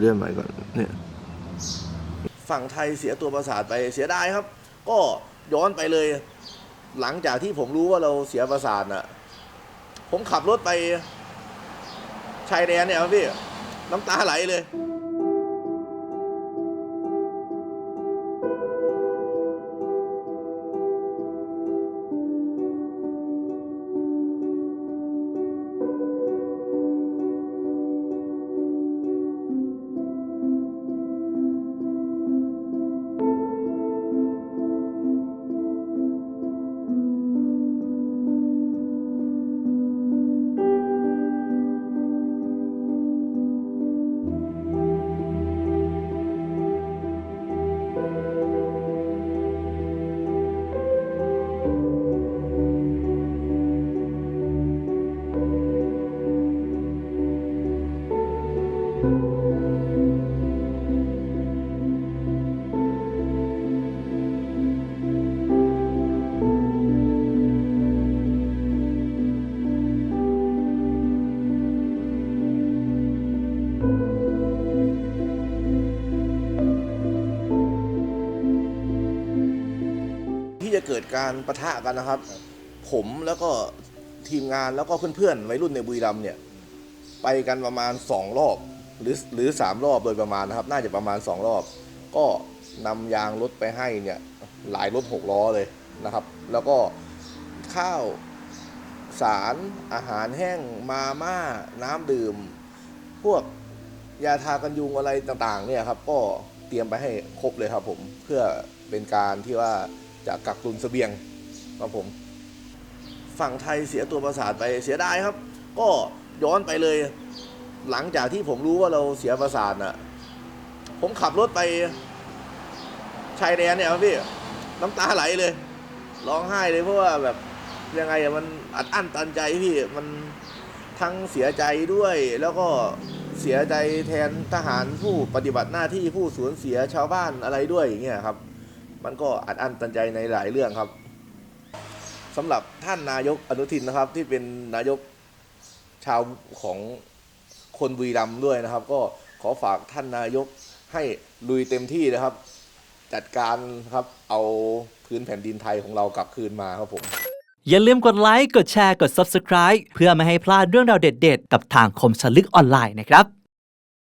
เลื่อนใหม่ก่อนเนี่ยฝั่งไทยเสียตัวประสาทไปเสียดายครับ ก็ย้อนไปเลย หลังจากที่ผมรู้ว่าเราเสียประสาทน่ะ ผมขับรถไปชายแดนเนี่ยครับพี่ น้ำตาไหลเลย จะเกิดการประทะกันนะครับ ผมแล้วก็ทีมงานแล้วก็เพื่อนๆวัยรุ่นในบุรีรัมย์เนี่ย ไปกันประมาณสองรอบ หรือหรือสามรอบโดยประมาณนะครับ น่าจะประมาณสองรอบ ก็นำยางรถไปให้เนี่ยหลายรถหกล้อเลยนะครับ แล้วก็ข้าวสารอาหารแห้งมาม่าน้ำดื่ม พวกยาทากันยุงอะไรต่างๆ เนี่ยครับ ก็เตรียมไปให้ครบเลยครับผมเพื่อเป็นการที่ว่า จะกักตุนเสบียงครับผม ฝั่งไทยเสียตัวประสาทไปเสียดายครับ ก็ย้อนไปเลย หลังจากที่ผมรู้ว่าเราเสียประสาทน่ะ ผมขับรถไปชายแดนเนี่ยครับพี่น้ำตาไหลเลยร้องไห้เลยเพราะว่าแบบยังไงอะมันอัดอั้นตันใจพี่มันทั้งเสียใจด้วย แล้วก็เสียใจแทนทหารผู้ปฏิบัติหน้าที่ผู้สูญเสียชาวบ้านอะไรด้วยอย่างเงี้ยครับ มันก็อัดอั้นตันใจในหลายเรื่องครับสำหรับท่านนายกอนุทินนะครับ ที่เป็นนายกชาวของคนบุรีรัมย์ด้วยนะครับ ก็ขอฝากท่านนายกให้ลุยเต็มที่นะครับ จัดการครับเอาพื้นแผ่นดินไทยของเรากลับคืนมาครับผม อย่าลืมกดไลค์ กดแชร์ กด Subscribe เพื่อไม่ให้พลาดเรื่องราวเด็ดๆ กับทางคมชนลึกออนไลน์นะครับ